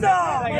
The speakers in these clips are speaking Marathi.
জিন্দাবাদ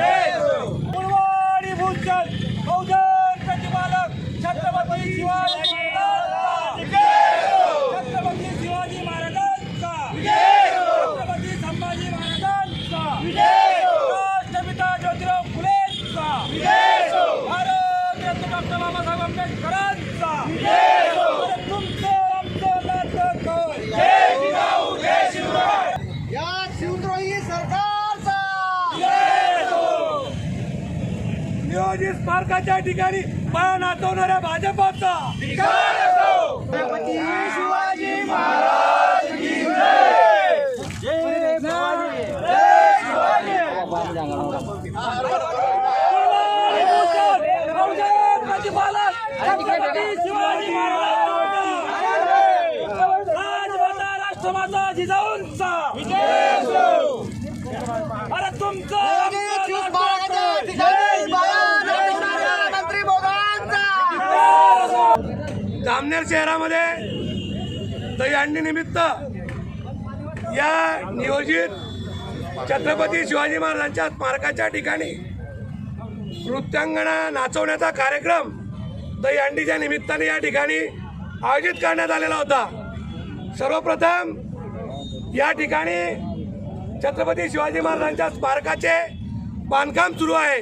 स्मारकाच्या ठिकाणी पाया नाचवणाऱ्या भाजपाचा. शिवाजी महाराज की जय जय शिवाजी शिवाजी राजमाता राष्ट्रमाता जिजाऊंचा अरे तुमचं स्मारकाच्या ठिकाणी पाया नाचवणाऱ्या मंत्री मोगांचा जामनेर शहरामध्ये दहीहंडी निमित्त या नियोजित छत्रपती शिवाजी महाराजांच्या स्मारकाच्या ठिकाणी नृत्यांगणा नाचवण्याचा कार्यक्रम दहीहंडीच्या निमित्ताने या ठिकाणी आयोजित करण्यात आलेला होता. सर्वप्रथम या ठिकाणी छत्रपती शिवाजी महाराजांच्या स्मारकाचे बांधकाम सुरू आहे.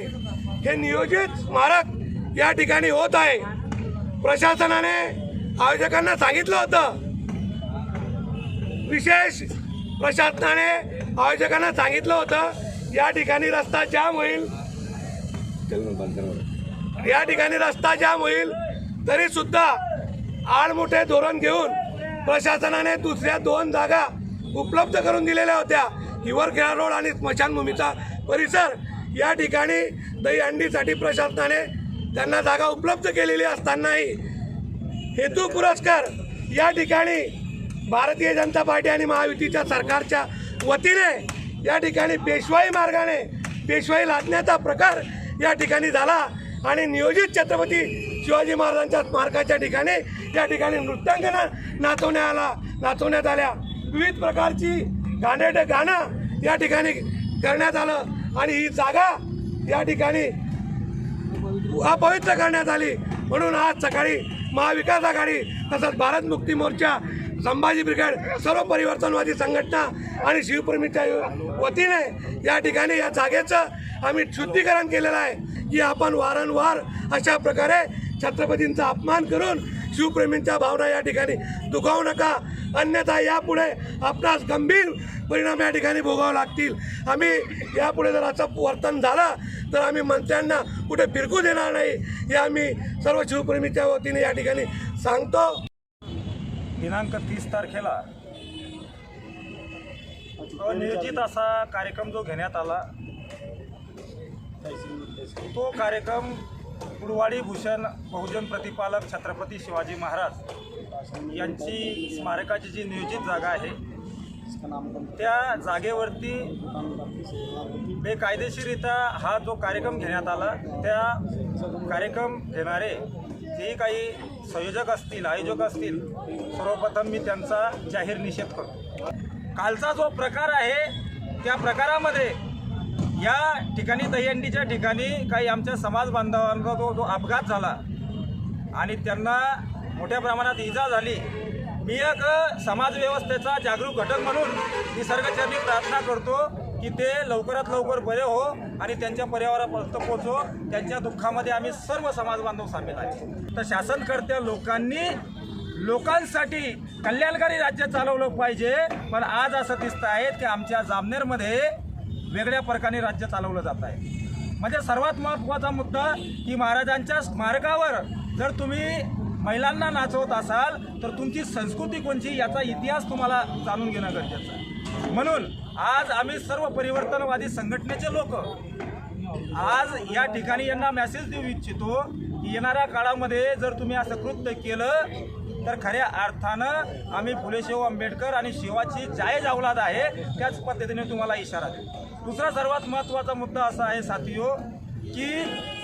हे नियोजित स्मारक या ठिकाणी होत आहे. प्रशासनाने आयोजकांना सांगितलं होतं. विशेष प्रशासनाने आयोजकांना सांगितलं होतं या ठिकाणी रस्ता जाम होईल. या ठिकाणी रस्ता जाम होईल तरी सुद्धा आडमोठे धोरण घेऊन प्रशासनाने दुसऱ्या दोन जागा उपलब्ध करून दिलेल्या होत्या. हिवरखेडा रोड आणि स्मशानभूमीचा परिसर. या ठिकाणी दहीहंडीसाठी प्रशासनाने त्यांना जागा उपलब्ध केलेली असतानाही हेतू पुरस्कार या ठिकाणी भारतीय जनता पार्टी आणि महायुतीच्या सरकारच्या वतीने या ठिकाणी पेशवाई मार्गाने पेशवाई लादण्याचा प्रकार या ठिकाणी झाला आणि नियोजित छत्रपती शिवाजी महाराजांच्या स्मारकाच्या ठिकाणी या ठिकाणी नृत्यांगना नाचवण्यात आला नाचवण्यात आल्या. विविध प्रकारची गाणे गाणं या ठिकाणी करण्यात आलं आणि ही जागा या ठिकाणी अपवित्र करण्यात आली. म्हणून आज सकाळी महाविकास आघाडी तसंच भारत मुक्ती मोर्चा संभाजी ब्रिगेड सर्व परिवर्तनवादी संघटना आणि शिवप्रेमीच्या वतीने या ठिकाणी या जागेचं आम्ही शुद्धीकरण केलेलं आहे की आपण वारंवार अशा प्रकारे छत्रपतींचा अपमान करून शिवप्रेमींच्या भावना या ठिकाणी दुखावू नका. अन्यथा यापुढे आपणास गंभीर परिणाम या ठिकाणी भोगावे लागतील. आम्ही यापुढे जर असं वर्तन झालं तर आम्ही मंत्र्यांना कुठे फिरकू देणार नाही हे आम्ही सर्व शिवप्रेमीच्या वतीने या ठिकाणी सांगतो. दिनांक तीस तारखेला अनियोजित असा कार्यक्रम जो घेण्यात आला तो कार्यक्रम कुडवाडी भूषण बहुजन प्रतिपालक छत्रपती शिवाजी महाराज यांची स्मारकाची जी नियोजित जागा आहे त्या जागेवरती बेकायदेशीरित्या हा जो कार्यक्रम घेण्यात आला त्या कार्यक्रम घेणारे जे काही संयोजक असतील आयोजक असतील सर्वप्रथम मी त्यांचा जाहीर निषेध करतो. कालचा जो प्रकार आहे त्या प्रकारामध्ये या ठिकाणी दहीहंडीच्या ठिकाणी काही आमच्या समाज बांधवांचा जो जो अपघात झाला आणि त्यांना मोठ्या प्रमाणात इजा झाली मी एक समाजव्यवस्थेचा जागरूक घटक म्हणून निसर्गचरणी प्रार्थना करतो की ते लवकरात लवकर बरे हो आणि त्यांच्या पर्यावरणापर्यंत पोचो त्यांच्या दुःखामध्ये आम्ही सर्व समाज बांधव सामील आहे. तर शासनकर्त्या लोकांनी लोकांसाठी कल्याणकारी राज्य चालवलं पाहिजे. पण आज असं दिसतं आहे की आमच्या जामनेरमध्ये वेगळ्या प्रकारे राज्य चालवलं जात आहे. म्हणजे सर्वात महत्त्वाचा मुद्दा की महाराजांच्या स्मारकावर जर तुम्ही महिलांना नाचवत असाल तर तुमची संस्कृती कोणची याचा इतिहास तुम्हाला जाणून घेणं गरजेचं आहे. म्हणून आज आम्ही सर्व परिवर्तनवादी संघटनेचे लोक आज या ठिकाणी यांना मेसेज देऊ इच्छितो की येणाऱ्या काळामध्ये जर तुम्ही असं कृत्य केलं तर खऱ्या अर्थानं आम्ही फुले शेव आंबेडकर आणि शिवाची जायज अवलाद आहे त्याच पद्धतीने तुम्हाला इशारा देतो दुसरा सर्वात महत्त्वाचा मुद्दा असा आहे साथियो की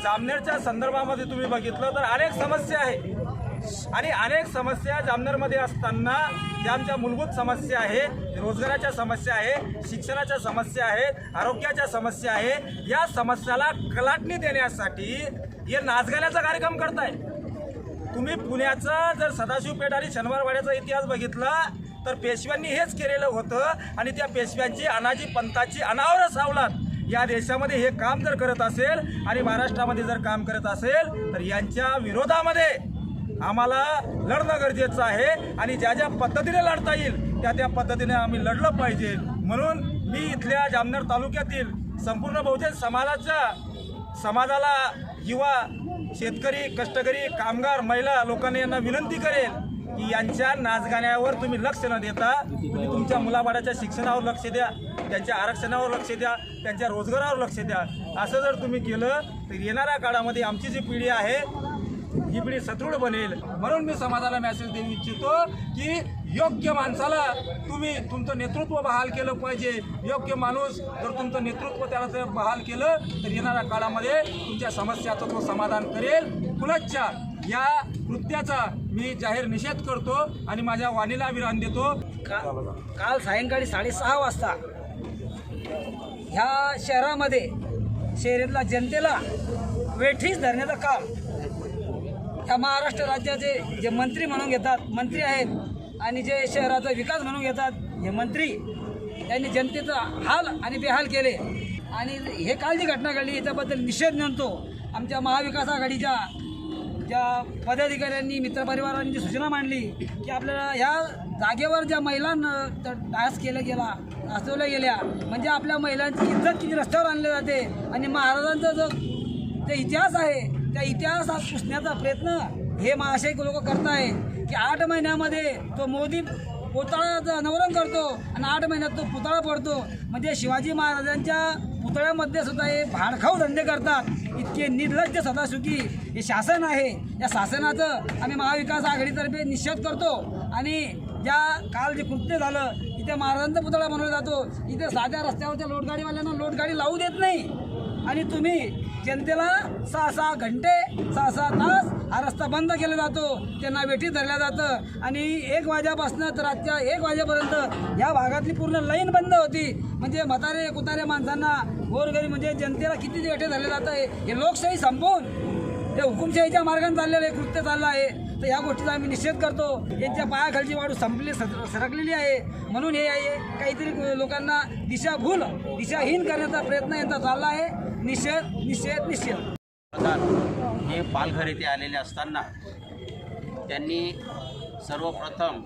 जामनेरच्या संदर्भामध्ये तुम्ही बघितलं तर अनेक समस्या आहे. आणि अनेक समस्या जामनेरमध्ये असताना ज्या आमच्या मूलभूत समस्या आहे रोजगाराच्या समस्या आहे शिक्षणाच्या समस्या आहेत आरोग्याच्या समस्या आहे या समस्याला कलाटणी देण्यासाठी हे नाचगाण्याचा कार्यक्रम करताय. तुम्ही पुण्याचा जर सदाशिव पेठ आणि शनिवारवाड्याचा इतिहास बघितला तर पेशव्यांनी हेच केलेलं होतं आणि त्या पेशव्यांची अनाजी पंथाची अनावरच अवलाद या देशामध्ये हे काम जर करत असेल आणि महाराष्ट्रामध्ये जर काम करत असेल तर यांच्या विरोधामध्ये आम्हाला लढणं गरजेचं आहे आणि ज्या ज्या पद्धतीने लढता येईल त्या त्या पद्धतीने आम्ही लढलं पाहिजे. म्हणून मी इथल्या जामनेर तालुक्यातील संपूर्ण बहुजन समाजाच्या समाजाला युवा शेतकरी कष्टकरी कामगार महिला लोकांनी यांना विनंती करेल की यांच्या नाचगाण्यावर तुम्ही लक्ष न देता तुम्ही तुमच्या मुलाबाळाच्या शिक्षणावर लक्ष द्या त्यांच्या आरक्षणावर लक्ष द्या त्यांच्या रोजगारावर लक्ष द्या. असं जर तुम्ही केलं तर येणाऱ्या काळामध्ये आमची जी पिढी आहे ही पिढी सदृढ बनेल. म्हणून मी समाजाला मेसेज देऊ इच्छितो की योग्य माणसाला तुम्ही तुमचं नेतृत्व बहाल केलं पाहिजे. योग्य माणूस जर तुमचं नेतृत्व त्याला जर बहाल केलं तर येणाऱ्या काळामध्ये तुमच्या समस्याचं तो समाधान करेल. पुलतच्या या कृत्याचा मी जाहीर निषेध करतो आणि माझ्या वाणीला विराम देतो. का काल सायंकाळी साडेसहा वाजता ह्या शहरामध्ये शहरातल्या जनतेला वेठीस धरण्याचं काम ह्या महाराष्ट्र राज्याचे जे मंत्री म्हणून घेतात मंत्री आहेत आणि जे शहराचा विकास म्हणून घेतात हे मंत्री त्यांनी जनतेचा हाल आणि बेहाल केले. आणि हे काल जी घटना घडली याच्याबद्दल निषेध नोंदतो. आमच्या महाविकास आघाडीच्या ज्या पदाधिकाऱ्यांनी मित्रपरिवारांची सूचना मांडली की आपल्याला ह्या जागेवर ज्या महिलांना त- डास केला गेला नाचवल्या गेल्या म्हणजे आपल्या महिलांची इज्जत किती रस्त्यावर आणली जाते आणि महाराजांचा जो जे इतिहास आहे त्या इतिहासात पुसण्याचा प्रयत्न हे महाशय लोक करत आहे की आठ महिन्यामध्ये तो मोदी पुतळ्याचं अनावरण करतो आणि आठ महिन्यात तो पुतळा पडतो म्हणजे शिवाजी महाराजांच्या पुतळ्यामध्ये सुद्धा हे भाडखाऊ धंदे करतात. इतके निर्लज्ज सदासुखी हे शासन आहे. या शासनाचं आम्ही महाविकास आघाडीतर्फे निषेध करतो. आणि ज्या काल जे कृत्य झालं इथे महाराजांचा पुतळा बनवला जातो. इथे साध्या रस्त्यावरच्या लोटगाडीवाल्यांना लोटगाडी लावू देत नाही. आणि तुम्ही जनतेला सहा सहा घंटे सहा सहा तास हा रस्ता बंद केला जातो. त्यांना वेठी धरल्या जातं. आणि एक वाजेपासून तर रातच्या एक वाजेपर्यंत या भागातली पूर्ण लाईन बंद होती. म्हणजे म्हातारे कुतारे माणसांना गोरगरी म्हणजे जनतेला किती वेठे धरले जातं हे हे लोकशाही संपवून ते हुकुमशाहीच्या मार्गाने चाललेलं आहे कृत्य चाललं आहे. तर या गोष्टीचा आम्ही निषेध करतो. यांच्या पायाखालची वाढू संपली सर- सरकलेली आहे. म्हणून हे हे काहीतरी लोकांना दिशाभूल दिशाहीन करण्याचा प्रयत्न यांचा चालला आहे. निषेध निषेध निषेध. प्रधान हे पालघर येथे आलेले असताना त्यांनी सर्वप्रथम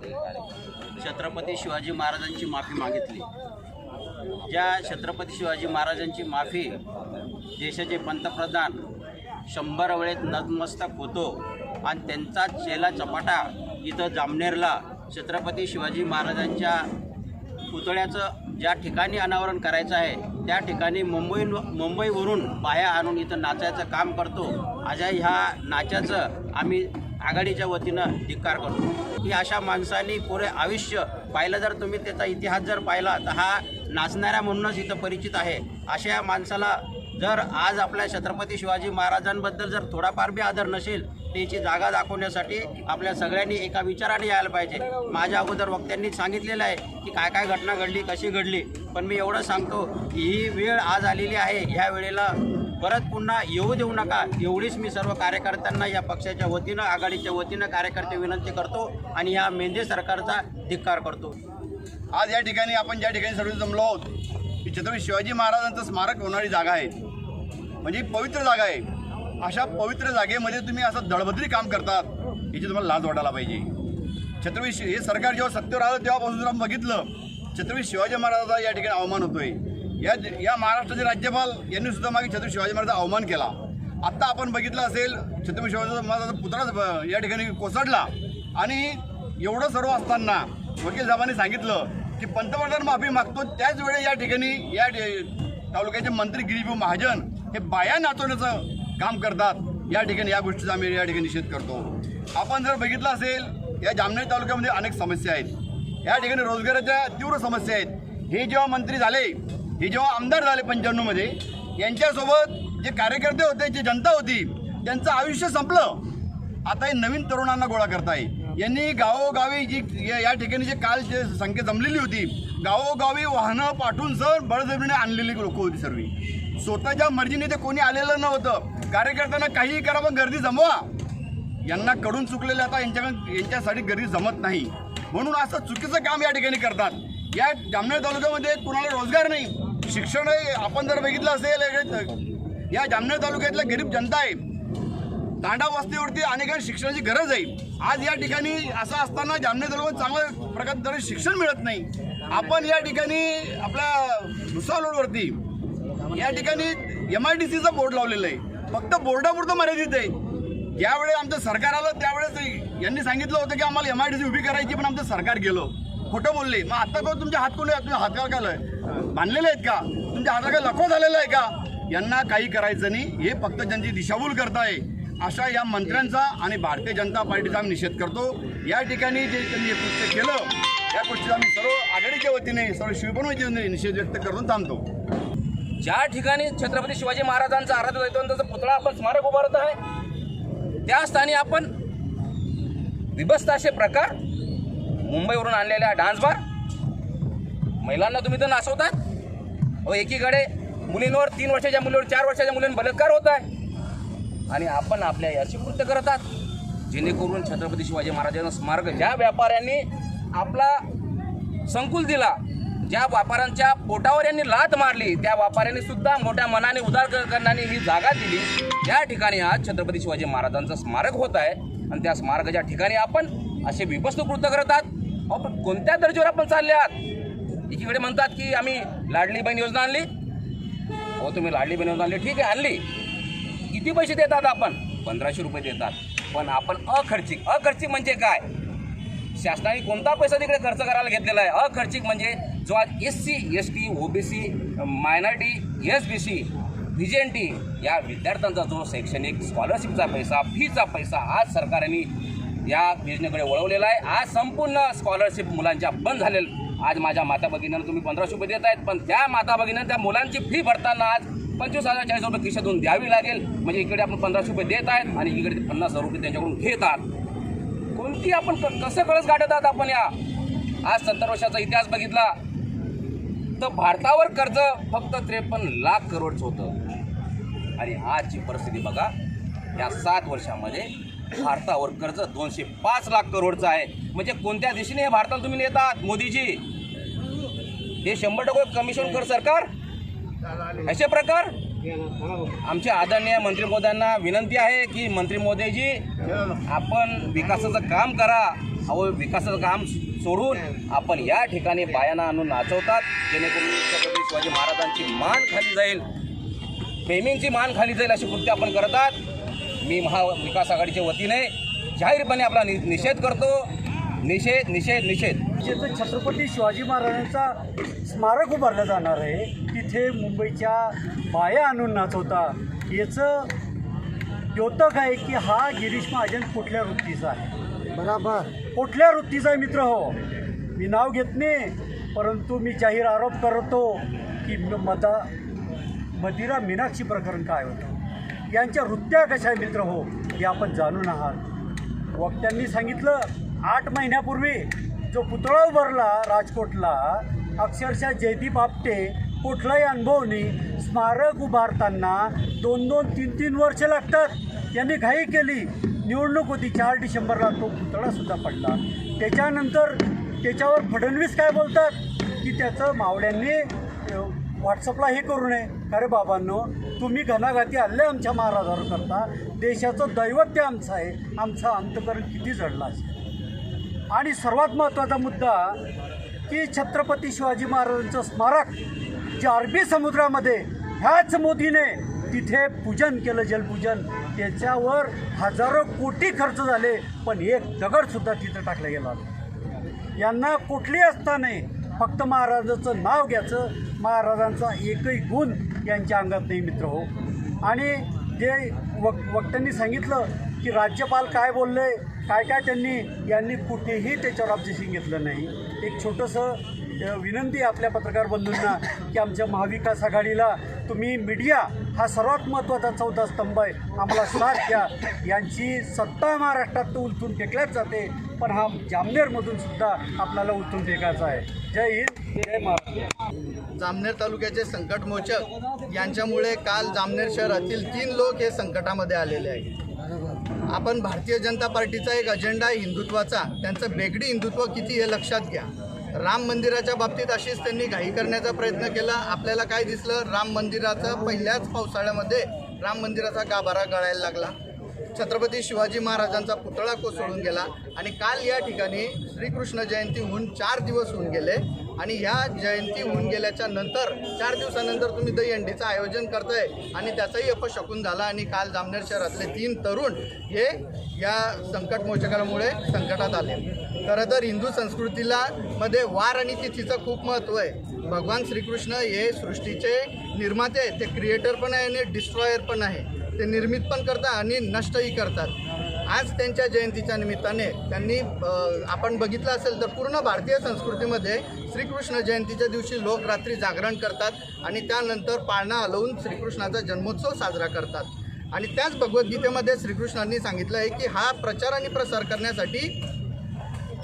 छत्रपती शिवाजी महाराजांची माफी मागितली. ज्या छत्रपती शिवाजी महाराजांची माफी देशाचे पंतप्रधान शंभर वेळेत नतमस्तक होतो आणि त्यांचा चेला चपाटा इथं जामनेरला छत्रपती शिवाजी महाराजांच्या पुतळ्याचं ज्या ठिकाणी अनावरण करायचं आहे त्या ठिकाणी मुंबई मुंबईवरून बाया आणून इथं नाचायचं काम करतो. अशा ह्या नाचाचं आम्ही आघाडीच्या वतीनं धिक्कार करतो. की अशा माणसांनी पुरे आयुष्य पाहिलं जर तुम्ही त्याचा इतिहास जर पाहिला तर हा नाचणाऱ्या म्हणूनच इथं परिचित आहे. अशा या माणसाला जर आज आपल्या छत्रपती शिवाजी महाराजांबद्दल जर थोडाफार बी आदर नसेल त्याची जागा दाखवण्यासाठी आपल्या सगळ्यांनी एका विचाराने यायला पाहिजे. माझ्या अगोदर वक्त्यांनी सांगितलेलं आहे की काय काय घटना घडली कशी घडली. पण मी एवढं सांगतो की ही वेळ आज आलेली आहे. ह्या वेळेला परत पुन्हा येऊ देऊ नका. एवढीच मी सर्व कार्यकर्त्यांना या पक्षाच्या वतीनं आघाडीच्या वतीनं कार्यकर्ते विनंती करतो आणि या मेंदे सरकारचा धिक्कार करतो. आज या ठिकाणी आपण ज्या ठिकाणी सर्व जमलो आहोत ही छत्रपती शिवाजी महाराजांचं स्मारक होणारी जागा आहे. म्हणजे पवित्र जागा आहे. अशा पवित्र जागेमध्ये तुम्ही असं दळबद्री काम करतात याची तुम्हाला लाज वाटायला पाहिजे. छत्रपती शि हे सरकार जेव्हा सत्तेवर आलं तेव्हापासून जर बघितलं छत्रपती शिवाजी महाराजाचा या ठिकाणी अवमान होतोय. या या महाराष्ट्राचे राज्यपाल यांनी सुद्धा मागे छत्रपती शिवाजी महाराजांचा अवमान केला. आत्ता आपण बघितलं असेल छत्रपती शिवाजी महाराजाचा पुतळाच या ठिकाणी कोसळला. आणि एवढं सर्व असताना वकील साहेबांनी सांगितलं की पंतप्रधान माफी मागतो त्याच वेळी या ठिकाणी या तालुक्याचे मंत्री गिरीभाऊ महाजन हे बाया नाचवण्याचं काम करतात. या ठिकाणी या गोष्टीचा आम्ही या ठिकाणी निषेध करतो. आपण जर बघितलं असेल या जामनेर तालुक्यामध्ये अनेक समस्या आहेत. या ठिकाणी रोजगाराच्या तीव्र समस्या आहेत. हे जेव्हा मंत्री झाले हे जेव्हा आमदार झाले पंच्याण्णवमध्ये यांच्यासोबत जे कार्यकर्ते होते जी जनता होती त्यांचं आयुष्य संपलं. आता हे नवीन तरुणांना गोळा करताय. यांनी गावोगावी जी या- या ठिकाणी जे काल जे संख्या जमलेली होती गावोगावी वाहनं पाठवून सर बळजबरीने आणलेली लोक होती सर्व. स्वतःच्या मर्जीने ते कोणी आलेलं नव्हतं. कार्यकर्त्यांना काहीही करा पण गर्दी जमवा. यांना कडून चुकलेलं आता यांच्याकडे यांच्यासाठी गर्दी जमत नाही. म्हणून असं चुकीचं काम या ठिकाणी करतात. या जामनेर तालुक्यामध्ये कुणाला रोजगार नाही. शिक्षण आपण जर बघितलं असेल या जामनेर तालुक्यातल्या गरीब जनता आहे. तांडा वस्तीवरती अनेकांना शिक्षणाची गरज आहे. आज या ठिकाणी असं असताना जामनेर तालुक्यात चांगल्या प्रकारे तरी शिक्षण मिळत नाही. आपण या ठिकाणी आपल्या भुसावळ या ठिकाणी एम आय डी सीचा बोर्ड लावलेला आहे. फक्त बोर्डापुरतं मर्यादित आहे. ज्यावेळी आमचं सरकार आलं त्यावेळेस यांनी सांगितलं होतं की आम्हाला एम आय डी सी उभी करायची पण आमचं सरकार गेलो. खोटं बोलले. मग आता का तुमचे हात कोण तुम्ही हातकार काय बांधलेले आहेत का? तुमच्या हातात काय लखो झालेला आहे का? यांना काही करायचं नाही. हे फक्त त्यांची दिशाभूल करताय. अशा या मंत्र्यांचा आणि भारतीय जनता पार्टीचा आम्ही निषेध करतो. या ठिकाणी जे त्यांनी हे कृत्य केलं या गोष्टीचा आम्ही सर्व आघाडीच्या वतीने सर्व शिवपणवाच्या वतीने निषेध व्यक्त करून थांबतो. ज्या ठिकाणी छत्रपती शिवाजी महाराजांचा आराध्य दैवतांचा पुतळा आपण स्मारक उभारत आहे त्या स्थानी आपण विभस्त असे प्रकार मुंबईवरून आणलेल्या डान्स बार महिलांना तुम्ही तर नाचवतात व एकीकडे मुलींवर तीन वर्षाच्या मुलीवर चार वर्षाच्या मुलींवर बलात्कार होत आहे. आणि आपण आपल्या याची कृत्य करतात जेणेकरून छत्रपती शिवाजी महाराजांना स्मारक ज्या व्यापाऱ्यांनी आपला संकुल दिला ज्या व्यापाऱ्यांच्या पोटावर यांनी लात मारली त्या व्यापाऱ्यांनी सुद्धा मोठ्या मनाने उदार करण्याने ही जागा दिली. त्या ठिकाणी आज छत्रपती शिवाजी महाराजांचं स्मारक होत आहे. आणि त्या स्मारकाच्या ठिकाणी आपण असे विभस्त कृत्य करतात आहात. आपण कोणत्या दर्जावर आपण चालले आहात? एकीकडे म्हणतात की आम्ही लाडली बहीण योजना आणली. हो तुम्ही लाडली बहीण योजना आणली. ठीक आहे आणली. किती पैसे देतात आपण? पंधराशे रुपये देतात. पण आपण अखर्चिक. अखर्चिक म्हणजे काय? शासनाने कोणता पैसा तिकडे खर्च करायला घेतलेला आहे? अखर्चिक म्हणजे जो आज S C S T OBC minority S B C B J N T या विद्यार्थ्यांचा जो शैक्षणिक स्कॉलरशिपचा पैसा फीचा पैसा आज सरकारने या योजनेकडे वळवलेला आहे. आज संपूर्ण स्कॉलरशिप मुलांच्या बंद झालेलं. आज माझ्या माता भगिनींना तुम्ही पंधराशे रुपये देत आहेत पण त्या माता भगिनींना त्या मुलांची फी भरताना आज पंचवीस हजार चाळीस रुपये खिशातून द्यावी लागेल. म्हणजे इकडे आपण पंधराशे रुपये देत आहेत आणि इकडे ते पन्नास हजार रुपये त्यांच्याकडून घेतात. कोणती आपण क- कसं कळस गाठत आहात आपण या? आज सत्तर वर्षाचा इतिहास बघितला. तर भारतावर कर्ज फक्त त्रेपन्न लाख करोडचं होतं. आणि आजची परिस्थिती बघा या सात वर्षामध्ये भारतावर कर्ज दोनशे पाच लाख करोडचं आहे. म्हणजे कोणत्या दिशेने हे भारताला तुम्ही नेतात मोदीजी? हे शंभर टक्के कमिशन कर सरकार. असे प्रकार? आमच्या आदरणीय मंत्री महोदयांना विनंती आहे की मंत्री मोदीजी आपण विकासाचं काम करा. अहो विकासाचं काम सोडून आपण या ठिकाणी बायांना आणून नाचवतात जेणेकरून छत्रपती शिवाजी महाराजांची मान खाली जाईल. प्रेमींची मान खाली जाईल अशी कृत्य आपण करतात मी महाविकास आघाडीच्या वतीने जाहीरपणे आपला नि निषेध करतो. निषेध निषेध निषेध. जिथं छत्रपती शिवाजी महाराजांचा स्मारक उभारलं जाणार आहे. तिथे मुंबईच्या बाया आणून नाचवता. याचं द्योतक आहे की हा गिरीश महाजन कुठल्या वृत्तीचा आहे? बराबर. कुठल्या वृत्तीचा आहे मित्र हो? मी नाव घेत नाही परंतु मी जाहीर आरोप करतो की मता मदा मदिरा मीनाक्षी प्रकरण काय होतं? यांच्या वृत्त्या कशा आहे मित्र हो? हे आपण जाणून आहात. वक्त्यांनी सांगितलं आठ महिन्यापूर्वी जो पुतळा उभारला राजकोटला अक्षरशः जयदीप आपटे कुठलाही अनुभव नाही. स्मारक उभारताना दोन दोन तीन तीन वर्ष लागतात. यांनी घाई केली. निवडणूक होती चार डिसेंबरला तो पुतळासुद्धा पडला. त्याच्यानंतर त्याच्यावर फडणवीस काय बोलतात? की त्याचं मावळ्यांनी व्हॉट्सअपला हे करू नये. अरे बाबांनो तुम्ही घणाघाती हल्ले आमच्या महाराजावर करता. देशाचं दैवत्य आमचं आहे. आमचं अंतकरण किती जडलं असेल. आणि सर्वात महत्त्वाचा मुद्दा की छत्रपती शिवाजी महाराजांचं स्मारक जे अरबी समुद्रामध्ये ह्याच मोदीने तिथे पूजन केलं जलपूजन. त्याच्यावर हजारो कोटी खर्च झाले पण एक दगडसुद्धा तिथं टाकला गेला यांना कुठली असता नाही. फक्त महाराजाचं नाव घ्यायचं. महाराजांचा एकही गुण यांच्या अंगात नाही मित्र हो. आणि जे वक वक्त्यांनी सांगितलं की राज्यपाल काय बोलले काय काय त्यांनी यांनी कुठेही त्याच्यावर ऑब्जेक्शन घेतलं नाही. एक छोटंसं विनंती आपल्या पत्रकार बंधूंना की आमच्या महाविकास आघाडीला तुम्ही मीडिया हा सर्वात महत्त्वाचा चौथा स्तंभ आहे. आम्हाला साथ द्या. यांची सत्ता महाराष्ट्रात तर उलथून फेकल्याच जाते. पण हा जामनेरमधून सुद्धा आपल्याला उलथून फेकायचा आहे. जय हिंद. जय महाराष्ट्र. जामनेर तालुक्याचे संकटमोचक यांच्यामुळे काल जामनेर शहरातील तीन लोक हे संकटामध्ये आलेले आहेत. आपण भारतीय जनता पार्टीचा एक अजेंडा आहे हिंदुत्वाचा. त्यांचं बेगडी हिंदुत्व किती हे लक्षात घ्या. राम मंदिराच्या बाबतीत अशीच त्यांनी घाई करण्याचा प्रयत्न केला. आपल्याला काय दिसलं? राम मंदिराचा पहिल्याच पावसाळ्यामध्ये राम मंदिराचा गाभारा गळायला लागला. छत्रपती शिवाजी महाराजांचा पुतळा कोसळून गेला आणि काल या ठिकाणी श्रीकृष्ण जयंती होऊन चार दिवस होऊन गेले आणि ह्या जयंती होऊन गेल्याच्यानंतर चार दिवसानंतर तुम्ही दहीहंडीचं आयोजन करताय आणि त्याचाही अपशकून झाला आणि काल जामनेर शहरातले तीन तरुण हे या संकटमोचकामुळे संकटात आले. खरं तर हिंदू संस्कृतीला मध्ये वार आणि तिथीचं खूप महत्त्व आहे. भगवान श्रीकृष्ण हे सृष्टीचे निर्माते आहेत. ते क्रिएटर पण आहे आणि डिस्ट्रॉयर पण आहे. ते निर्मित पण करतात आणि नष्टही करतात. आज त्यांच्या जयंतीच्या निमित्ताने त्यांनी आपण बघितलं असेल तर पूर्ण भारतीय संस्कृतीमध्ये श्रीकृष्ण जयंतीच्या दिवशी लोक रात्री जागरण करतात आणि त्यानंतर पाळणा हलवून श्रीकृष्णाचा जन्मोत्सव साजरा करतात. आणि त्याच भगवद्गीतेमध्ये श्रीकृष्णांनी सांगितलं आहे की हा प्रचार आणि प्रसार करण्यासाठी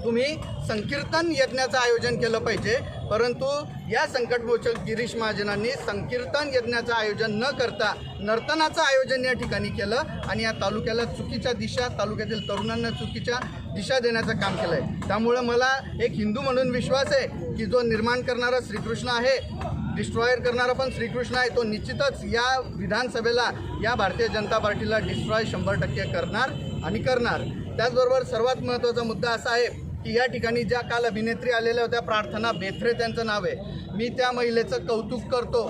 तुम्ही संकीर्तन यज्ञाचं आयोजन केलं पाहिजे. परंतु या संकटमोचक गिरीश महाजनांनी संकीर्तन यज्ञाचं आयोजन न करता नर्तनाचं आयोजन या ठिकाणी केलं आणि या तालुक्याला चुकीच्या दिशा तालुक्यातील तरुणांना चुकीच्या दिशा देण्याचं काम केलं आहे त्यामुळं मला एक हिंदू म्हणून विश्वास आहे की जो निर्माण करणारा श्रीकृष्ण आहे डिस्ट्रॉयर करणारा पण श्रीकृष्ण आहे तो निश्चितच या विधानसभेला या भारतीय जनता पार्टीला डिस्ट्रॉय शंभर टक्के करणार आणि करणार. त्याचबरोबर सर्वात महत्त्वाचा मुद्दा असा आहे की या ठिकाणी ज्या काल अभिनेत्री आलेल्या होत्या प्रार्थना बेथरे त्यांचं नाव आहे. मी त्या महिलेचं कौतुक करतो.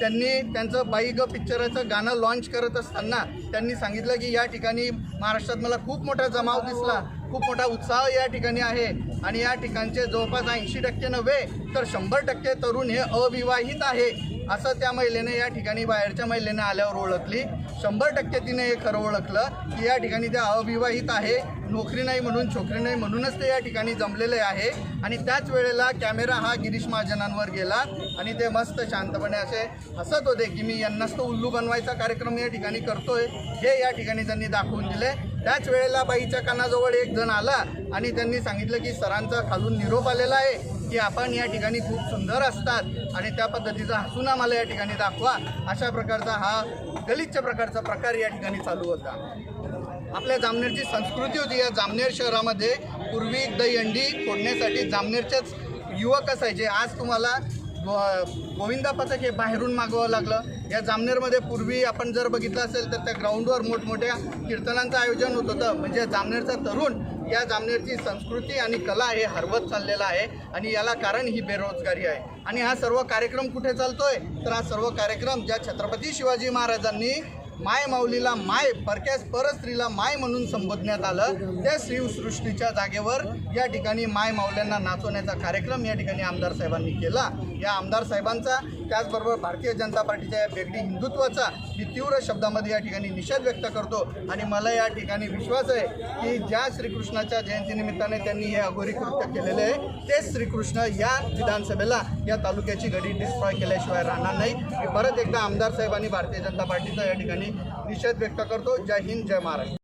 त्यांनी त्यांचं बाई ग पिक्चराचं गाणं लॉन्च करत असताना त्यांनी सांगितलं की या ठिकाणी महाराष्ट्रात मला खूप मोठा जमाव दिसला खूप मोठा उत्साह या ठिकाणी आहे आणि या ठिकाणचे जवळपास ऐंशी टक्के नव्हे तर शंभर टक्के तरुण हे अविवाहित आहे असं त्या महिलेने या ठिकाणी बाहेरच्या महिलेने आल्यावर ओळखली. शंभर टक्के तिने हे खरं ओळखलं की या ठिकाणी त्या अविवाहित आहे. नोकरी नाही म्हणून छोकरी नाही म्हणूनच ते या ठिकाणी जमलेले आहे. आणि त्याच वेळेला कॅमेरा हा गिरीश महाजनांवर गेला आणि ते मस्त शांतपणे असे हसत होते की मी यांनाच तो उल्लू बनवायचा कार्यक्रम या ठिकाणी करतोय. हे या ठिकाणी त्यांनी दाखवून दिले. त्याच वेळेला बाईच्या कानाजवळ एक जण आला आणि त्यांनी सांगितलं की सरांचा खालून निरोप आलेला आहे की आपण या ठिकाणी खूप सुंदर असतात आणि त्या पद्धतीचा हसून आम्हाला या ठिकाणी दाखवा. अशा प्रकारचा हा गलिच्छ प्रकारचा प्रकार या ठिकाणी चालू होता. आपल्या जामनेरची संस्कृती होती. या जामनेर शहरामध्ये पूर्वी दहीहंडी फोडण्यासाठी जामनेरचेच युवक असायचे. आज तुम्हाला गो- गोविंदा पथक हे बाहेरून मागवावं लागलं. या जामनेरमध्ये पूर्वी आपण जर बघितलं असेल तर त्या ग्राउंडवर मोठमोठ्या कीर्तनांचं आयोजन होत होतं. म्हणजे जामनेरचा तरुण या जामनेरची संस्कृती आणि कला हे हरवत चाललेला आहे आणि याला कारण ही बेरोजगारी आहे. आणि हा सर्व कार्यक्रम कुठे चालतोय? तर हा सर्व कार्यक्रम ज्या छत्रपती शिवाजी महाराजांनी माय माऊलीला माय परक्यास परस्त्रीला माय म्हणून संबोधण्यात आलं. त्या श्रीसृष्टीच्या जागेवर या ठिकाणी माय माऊल्यांना नाचवण्याचा कार्यक्रम या ठिकाणी आमदार साहेबांनी केला. या आमदार साहेबांचा त्याचबरोबर भारतीय जनता पार्टीच्या या बेगडी हिंदुत्वाचा मी तीव्र शब्दामध्ये या ठिकाणी निषेध व्यक्त करतो. आणि मला या ठिकाणी विश्वास आहे की ज्या श्रीकृष्णाच्या जयंतीनिमित्ताने त्यांनी हे अघोरी कृत्य केलेले आहे तेच श्रीकृष्ण या विधानसभेला या तालुक्याची घडी डिस्ट्रॉय केल्याशिवाय राहणार नाही. मी परत एकदा आमदार साहेब आणि भारतीय जनता पार्टीचा या ठिकाणी निषेध व्यक्त करतो. जय हिंद जय महाराष्ट्र.